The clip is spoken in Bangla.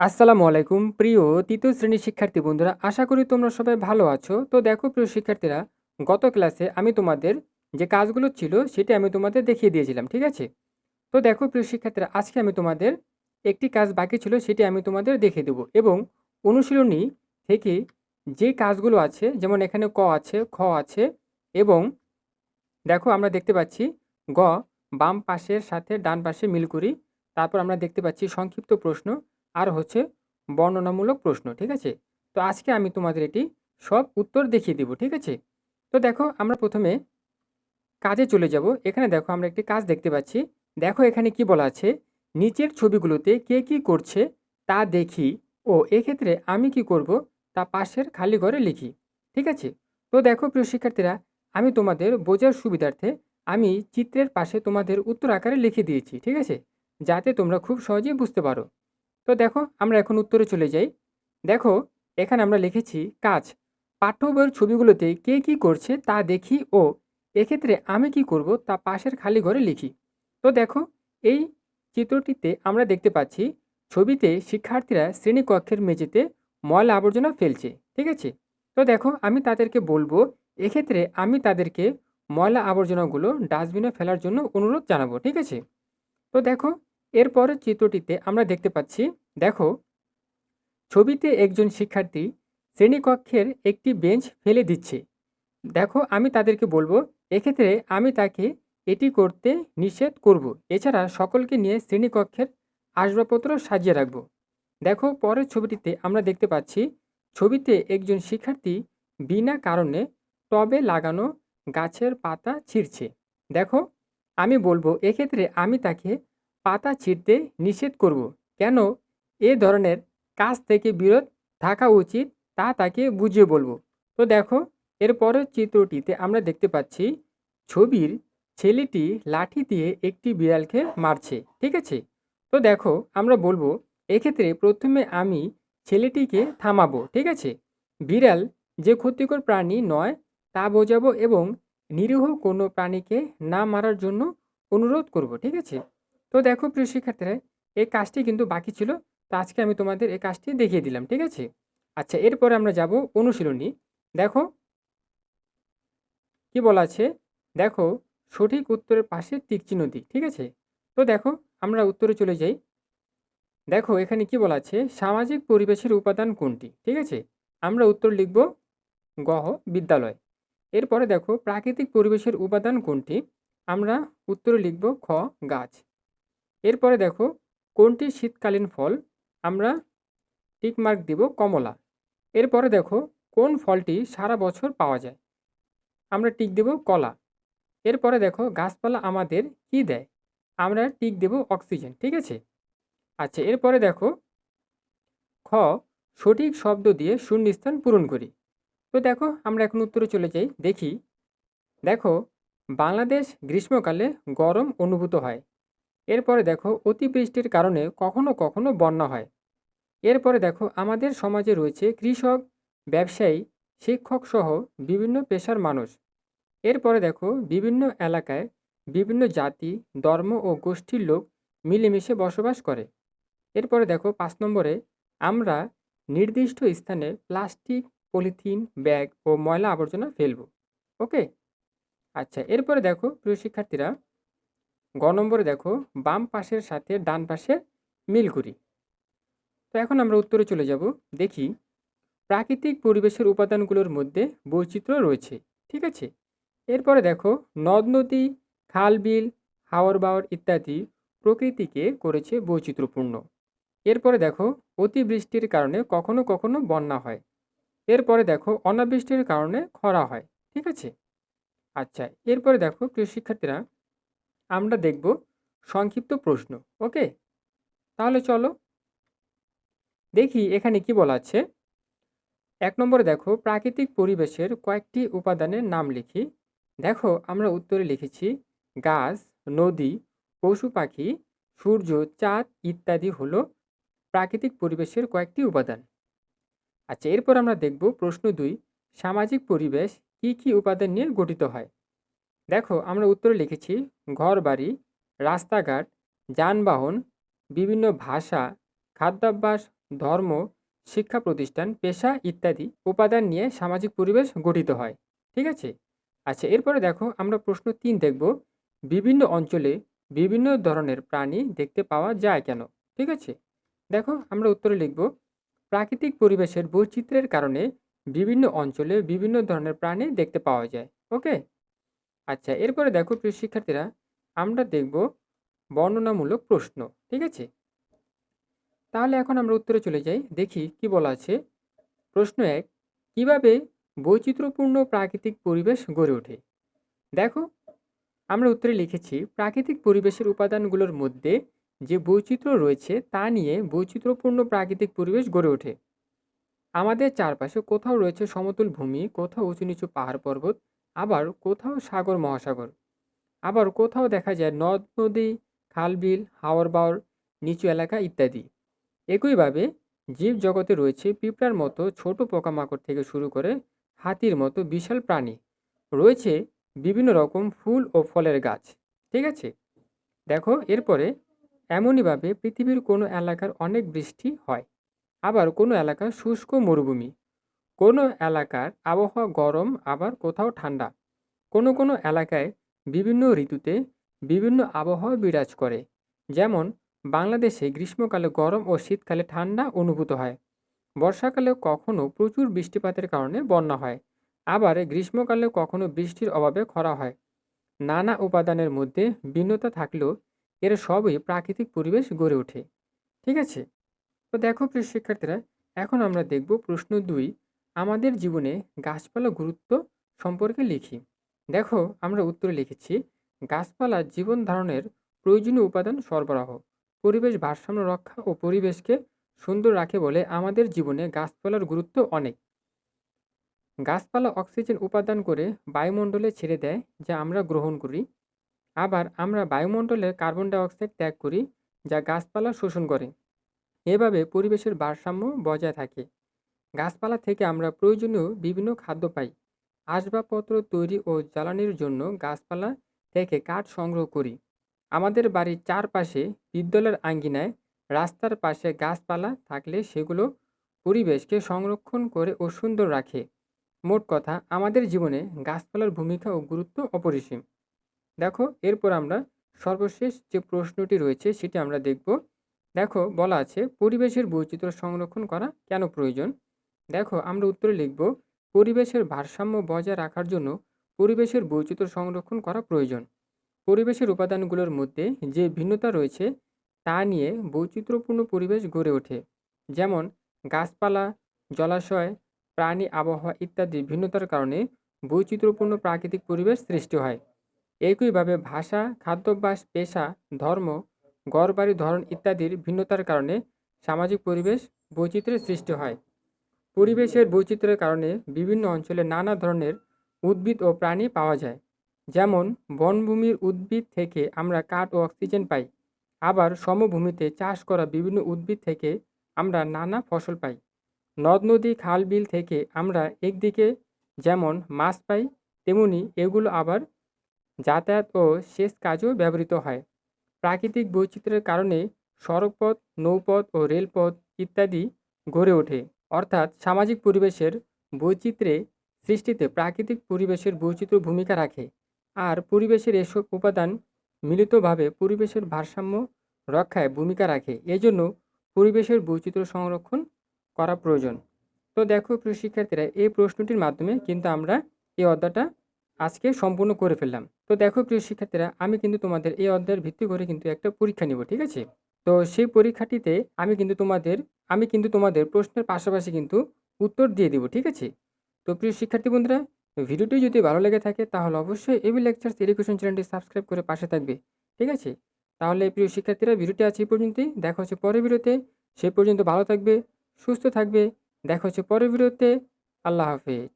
আসসালামু আলাইকুম। প্রিয় তৃতীয় শ্রেণির শিক্ষার্থী বন্ধুরা, আশা করি তোমরা সবাই ভালো আছো। তো দেখো প্রিয় শিক্ষার্থীরা, গত ক্লাসে আমি তোমাদের যে কাজগুলো ছিল, সেটা আমি তোমাদের দেখিয়ে দিয়েছিলাম, ঠিক আছে? তো দেখো প্রিয় শিক্ষার্থীরা, আজকে আমি তোমাদের একটি কাজ বাকি ছিল, সেটি আমি তোমাদের দেখিয়ে দেবো এবং অনুশীলনী থেকে যে কাজগুলো আছে, যেমন এখানে ক আছে, খ আছে এবং দেখো আমরা দেখতে পাচ্ছি গ, বাম পাশের সাথে ডান পাশে মিল করি। তারপর আমরা দেখতে পাচ্ছি সংক্ষিপ্ত প্রশ্ন। আর হচ্ছে বর্ণনামূলক প্রশ্ন, ঠিক আছে? তো আজকে আমি তোমাদের এটি সব উত্তর দেখিয়ে দিব, ঠিক আছে? তো দেখো আমরা প্রথমে কাজে চলে যাব। এখানে দেখো আমরা একটি কাজ দেখতে পাচ্ছি। দেখো এখানে কি বলা আছে? নিচের ছবিগুলোতে কে কি করছে তা দেখি ও এক্ষেত্রে আমি কি করব তা পাশের খালি ঘরে লিখি, ঠিক আছে? তো দেখো প্রিয় শিক্ষার্থীরা, আমি তোমাদের বোঝার সুবিধার্থে আমি চিত্রের পাশে তোমাদের উত্তর আকারে লিখে দিয়েছি, ঠিক আছে? যাতে তোমরা খুব সহজেই বুঝতে পারো। তো দেখো, আমরা এখন উত্তরে চলে যাই। দেখো, এখানে আমরা লিখেছি, কাজ। পাঠ্য বইয়ের ছবিগুলোতে কে কি করছে তা দেখি ও এক্ষেত্রে আমি কি করব তা পাশের খালি ঘরে লিখি। তো দেখো, এই চিত্রটিতে আমরা দেখতে পাচ্ছি, ছবিতে শিক্ষার্থীরা শ্রেণীকক্ষের মেঝেতে ময়লা আবর্জনা ফেলছে, ঠিক আছে? তো দেখো, আমি তাদেরকে বলব, এক্ষেত্রে আমি তাদেরকে ময়লা আবর্জনাগুলো ডাস্টবিনে ফেলার জন্য অনুরোধ জানাব, ঠিক আছে? তো দেখো, এরপরের চিত্রটিতে আমরা দেখতে পাচ্ছি দেখো, ছবিতে একজন শিক্ষার্থী শ্রেণীকক্ষের একটি বেঞ্চ ফেলে দিচ্ছে। দেখো, আমি তাদেরকে বলব, এক্ষেত্রে আমি তাকে এটি করতে নিষেধ করব। এছাড়া সকলকে নিয়ে শ্রেণীকক্ষের আসবাবপত্র সাজিয়ে রাখব। দেখো, পরের ছবিটিতে আমরা দেখতে পাচ্ছি, ছবিতে একজন শিক্ষার্থী বিনা কারণে টবে লাগানো গাছের পাতা ছিঁড়ছে। দেখো, আমি বলব, এক্ষেত্রে আমি তাকে পাতা ছিঁড়তে নিষেধ করব। কেন? এ ধরনের কাজ থেকে বিরত থাকা উচিত, তা তাকে বুঝিয়ে বলব। তো দেখো, এর পরের চিত্রটিতে আমরা দেখতে পাচ্ছি, ছবির ছেলেটি লাঠি দিয়ে একটি বিড়ালকে মারছে, ঠিক আছে? তো দেখো, আমরা বলব, এক্ষেত্রে প্রথমে আমি ছেলেটিকে থামাবো, ঠিক আছে? বিড়াল যে ক্ষতিকর প্রাণী নয়, তা বোঝাবো এবং নিরীহ কোনো প্রাণীকে না মারার জন্য অনুরোধ করব, ঠিক আছে? তো দেখো প্রিয় শিক্ষার্থীরা, এই কাজটি কিন্তু বাকি ছিল। তো আজকে আমি তোমাদের এই কাজটি দেখিয়ে দিলাম, ঠিক আছে? আচ্ছা এরপরে আমরা যাব অনুশীলনী। দেখো, কি বলা আছে? দেখো, সঠিক উত্তরের পাশে তীরচিহ্ন দিক ঠিক আছে? তো দেখো, আমরা উত্তরে চলে যাই। দেখো, এখানে কি বলা আছে? সামাজিক পরিবেশের উপাদান কোনটি, ঠিক আছে? আমরা উত্তর লিখব গহ বিদ্যালয়। এরপরে দেখো, প্রাকৃতিক পরিবেশের উপাদান কোনটি? আমরা উত্তরে লিখব খ, গাছ। এরপরে দেখো, কোনটি শীতকালীন ফল? আমরা টিক মার্ক দিব কমলা। এরপরে দেখো কোন ফলটি সারা বছর পাওয়া যায়। আমরা টিক দেব কলা। এরপরে দেখো গাছপালা আমাদের কি দেয়? আমরা টিক দেব অক্সিজেন ঠিক আছে? আচ্ছা এরপরে দেখো খ, সঠিক শব্দ দিয়ে শূন্যস্থান পূরণ করি। তো দেখো আমরা এখন উত্তরে চলে যাই, দেখি। দেখো, বাংলাদেশ গ্রীষ্মকালে গরম অনুভূত হয়। এরপরে দেখো অতিবৃষ্টির কারণে কখনো কখনো বন্যা হয়। এরপরে দেখো আমাদের সমাজে রয়েছে কৃষক, ব্যবসায়ী, শিক্ষক সহ বিভিন্ন পেশার মানুষ। এরপরে দেখো বিভিন্ন এলাকায় বিভিন্ন জাতি, ধর্ম ও গোষ্ঠীর লোক মিলেমিশে বসবাস করে। এরপরে দেখো পাঁচ নম্বরে আমরা নির্দিষ্ট স্থানে প্লাস্টিক, পলিথিন, ব্যাগ ও ময়লা আবর্জনা ফেলব। ওকে? আচ্ছা এরপরে দেখো প্রিয় শিক্ষার্থীরা গ নম্বরে দেখো, বাম পাশের সাথে ডান পাশে মিল করি। তো এখন আমরা উত্তরে চলে যাব। দেখি, প্রাকৃতিক পরিবেশের উপাদানগুলোর মধ্যে বৈচিত্র্য রয়েছে, ঠিক আছে? এরপরে দেখো, নদ, নদী, খাল, বিল হাওয়ার বাওয়ার ইত্যাদি প্রকৃতিকে করেছে বৈচিত্র্যপূর্ণ। এরপরে দেখো, অতিবৃষ্টির কারণে কখনো কখনো বন্যা হয়। এরপরে দেখো, অনাবৃষ্টির কারণে খরা হয়, ঠিক আছে? আচ্ছা এরপরে দেখো, প্রিয় শিক্ষার্থীরা আমরা দেখব সংক্ষিপ্ত প্রশ্ন, ওকে? তাহলে চলো দেখি এখানে কি বলা আছে। এক নম্বরে দেখো, প্রাকৃতিক পরিবেশের কয়েকটি উপাদানের নাম লিখি। দেখো, আমরা উত্তরে লিখেছি গাছ, নদী, পশু পাখি, সূর্য, চাঁদ ইত্যাদি হলো প্রাকৃতিক পরিবেশের কয়েকটি উপাদান। আচ্ছা এরপর আমরা দেখব প্রশ্ন দুই, সামাজিক পরিবেশ কি কি উপাদান নিয়ে গঠিত হয়? দেখো আমরা উত্তরে লিখেছি ঘর বাড়ি রাস্তাঘাট, যানবাহন, বিভিন্ন ভাষা, খাদ্যাভ্যাস, ধর্ম, শিক্ষা প্রতিষ্ঠান, পেশা ইত্যাদি উপাদান নিয়ে সামাজিক পরিবেশ গঠিত হয়। ঠিক আছে? আচ্ছা এরপরে দেখো আমরা প্রশ্ন তিন দেখব, বিভিন্ন অঞ্চলে বিভিন্ন ধরনের প্রাণী দেখতে পাওয়া যায় কেন? ঠিক আছে? দেখো আমরা উত্তরে লিখব, প্রাকৃতিক পরিবেশের বৈচিত্র্যের কারণে বিভিন্ন অঞ্চলে বিভিন্ন ধরনের প্রাণী দেখতে পাওয়া যায়। ওকে? আচ্ছা এরপরে দেখো প্রিয় শিক্ষার্থীরা, আমরা দেখব বর্ণনামূলক প্রশ্ন, ঠিক আছে? তাহলে এখন আমরা উত্তরে চলে যাই, দেখি কি বলা আছে। প্রশ্ন এক, কীভাবে বৈচিত্র্যপূর্ণ প্রাকৃতিক পরিবেশ গড়ে ওঠে? দেখো, আমরা উত্তরে লিখেছি, প্রাকৃতিক পরিবেশের উপাদানগুলোর মধ্যে যে বৈচিত্র্য রয়েছে, তা নিয়ে বৈচিত্র্যপূর্ণ প্রাকৃতিক পরিবেশ গড়ে ওঠে। আমাদের চারপাশে কোথাও রয়েছে সমতল ভূমি, কোথাও উঁচু নিচু পাহাড় পর্বত আবার কোথাও সাগর, মহাসাগর। আবার কোথাও দেখা যায় নদ, নদী খাল বিল হাওর বাওর, নিচু এলাকা ইত্যাদি। একইভাবে জীব জগতে রয়েছে পিঁপড়ার মতো ছোট পোকামাকড় থেকে শুরু করে হাতির মতো বিশাল প্রাণী। রয়েছে বিভিন্ন রকম ফুল ও ফলের গাছ, ঠিক আছে? দেখো, এরপরে এমনইভাবে পৃথিবীর কোনো এলাকার অনেক বৃষ্টি হয়। আবার কোনো এলাকা শুষ্ক মরুভূমি কোনো এলাকার আবহাওয়া গরম, আবার কোথাও ঠান্ডা। কোনো কোনো এলাকায় বিভিন্ন ঋতুতে বিভিন্ন আবহাওয়া বিরাজ করে। যেমন, বাংলাদেশে গ্রীষ্মকালে গরম ও শীতকালে ঠান্ডা অনুভূত হয়। বর্ষাকালে কখনো প্রচুর বৃষ্টিপাতের কারণে বন্যা হয়। আবার গ্রীষ্মকালে কখনো বৃষ্টির অভাবে খরা হয়। নানা উপাদানের মধ্যে ভিন্নতা থাকলেও এর সবই প্রাকৃতিক পরিবেশ গড়ে ওঠে। ঠিক আছে? তো দেখো প্রিয় শিক্ষার্থীরা, এখন আমরা দেখব প্রশ্ন দুই আমাদের জীবনে গাছপালা গুরুত্ব সম্পর্কে লিখি। দেখো, আমরা উত্তরে লিখেছি, গাছপালা জীবন ধারণের প্রয়োজনীয় উপাদান সরবরাহ, পরিবেশ ভারসাম্য রক্ষা ও পরিবেশকে সুন্দর রাখে বলে আমাদের জীবনে গাছপালার গুরুত্ব অনেক। গাছপালা অক্সিজেন উপাদান করে বায়ুমণ্ডলে ছেড়ে দেয়, যা আমরা গ্রহণ করি। আবার আমরা বায়ুমণ্ডলে কার্বন ডাইঅক্সাইড ত্যাগ করি, যা গাছপালা শোষণ করে। এভাবে পরিবেশের ভারসাম্য বজায় থাকে। গাছপালা থেকে আমরা প্রয়োজনীয় বিভিন্ন খাদ্য পাই। আসবাবপত্র তৈরি ও জ্বালানির জন্য গাছপালা থেকে কাঠ সংগ্রহ করি। আমাদের বাড়ির চারপাশে বিদ্যালয়ের আঙ্গিনায় রাস্তার পাশে গাছপালা থাকলে সেগুলো পরিবেশকে সংরক্ষণ করে ও সুন্দর রাখে। মোট কথা, আমাদের জীবনে গাছপালার ভূমিকা ও গুরুত্ব অপরিসীম। দেখো, এরপর আমরা সর্বশেষ যে প্রশ্নটি রয়েছে সেটি আমরা দেখব। দেখো, বলা আছে, পরিবেশের বৈচিত্র্য সংরক্ষণ করা কেন প্রয়োজন? দেখো, আমরা উত্তরে লিখব, পরিবেশের ভারসাম্য বজায় রাখার জন্য পরিবেশের বৈচিত্র্য সংরক্ষণ করা প্রয়োজন। পরিবেশের উপাদানগুলোর মধ্যে যে ভিন্নতা রয়েছে, তা নিয়ে বৈচিত্র্যপূর্ণ পরিবেশ গড়ে ওঠে। যেমন, গাছপালা, জলাশয়, প্রাণী আবহাওয়া ইত্যাদি ভিন্নতার কারণে বৈচিত্র্যপূর্ণ প্রাকৃতিক পরিবেশ সৃষ্টি হয়। একইভাবে ভাষা, খাদ্যাভ্যাস, পেশা, ধর্ম ঘরবাড়ি ধরন ইত্যাদির ভিন্নতার কারণে সামাজিক পরিবেশ বৈচিত্র্যের সৃষ্টি হয়। পরিবেশের বৈচিত্র্যের কারণে বিভিন্ন অঞ্চলে নানা ধরনের উদ্ভিদ ও প্রাণী পাওয়া যায়। যেমন, বনভূমির উদ্ভিদ থেকে আমরা কাঠ ও অক্সিজেন পাই। আবার সমভূমিতে চাষ করা বিভিন্ন উদ্ভিদ থেকে আমরা নানা ফসল পাই। নদ, নদী, খাল, বিল থেকে আমরা একদিকে যেমন মাছ পাই, তেমনি এগুলো আবার যাতায়াত ও সেচ কাজেও ব্যবহৃত হয়। প্রাকৃতিক বৈচিত্র্যের কারণে সড়কপথ, নৌপথ ও রেলপথ ইত্যাদি গড়ে ওঠে। অর্থাৎ সামাজিক পরিবেশের বৈচিত্র্যে সৃষ্টিতে প্রাকৃতিক পরিবেশের বৈচিত্র্য ভূমিকা রাখে। আর পরিবেশের এসব উপাদান মিলিতভাবে পরিবেশের ভারসাম্য রক্ষায় ভূমিকা রাখে। এজন্য পরিবেশের বৈচিত্র্য সংরক্ষণ করা প্রয়োজন। তো দেখো প্রিয় শিক্ষার্থীরা, এই প্রশ্নটির মাধ্যমে কিন্তু আমরা এই অধ্যায়টা আজকে সম্পূর্ণ করে ফেললাম। তো দেখো প্রিয় শিক্ষার্থীরা, আমি কিন্তু তোমাদের এই অধ্যায়ের ভিত্তি করে কিন্তু একটা পরীক্ষা নিব, ঠিক আছে? তো সেই পরীক্ষাটিতে আমি কিন্তু তোমাদের, আমি কিন্তু তোমাদের প্রশ্নের পাশাপাশি কিন্তু উত্তর দিয়ে দিব, ঠিক আছে? তো প্রিয় শিক্ষার্থী বন্ধুরা, ভিডিওটি যদি ভালো লেগে থাকে তাহলে অবশ্যই এবি লেকচার্স এডুকেশন চ্যানেলটি সাবস্ক্রাইব করে পাশে থাকবে, ঠিক আছে? তাহলে প্রিয় শিক্ষার্থীরা, ভিডিওটি আছে এই পর্যন্তই, দেখা হচ্ছে পরের ভিডিওতে সেই পর্যন্ত ভালো থাকবে, সুস্থ থাকবে, দেখা হচ্ছে পরের ভিডিওতে, আল্লাহ হাফেজ।